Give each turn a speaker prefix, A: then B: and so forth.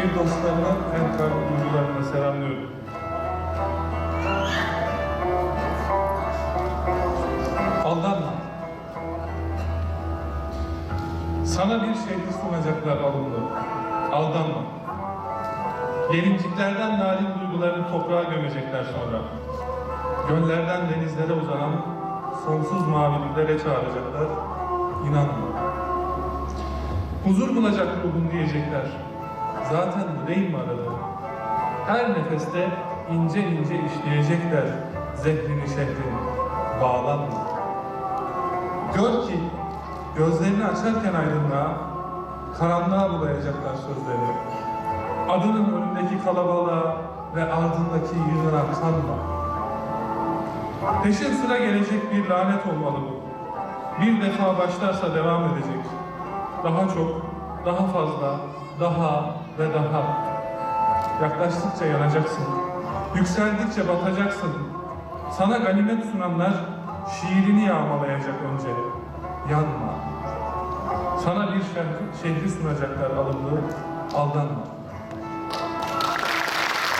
A: şehir dostlarına en kalbi duygularına selamlıyorum. Aldanma. Sana bir şehri sunacaklar alımlı. Aldanma. Gelinciklerden narin duygularını toprağa gömecekler sonra. Göllerden denizlere uzanan sonsuz maviliklere çağıracaklar. İnanma. Huzur bulacak ruhun diyecekler. Zaten bu değil mi araları? Her nefeste ince ince işleyecekler zehrini şehrin. Bağlanma. Gör ki gözlerini açarken aydınlığa, karanlığa bulayacaklar sözleri. Adının önündeki kalabalığa ve ardındaki yığına kanma. Peşin sıra gelecek bir lanet olmalı bu. Bir defa başlarsa devam edecek. Daha çok, daha fazla, daha ve daha. Yaklaştıkça yanacaksın. Yükseldikçe batacaksın. Sana ganimet sunanlar şiirini yağmalayacak önce. Yanma. Sana bir şehri, şehri sunacaklar alımlı. Aldanma.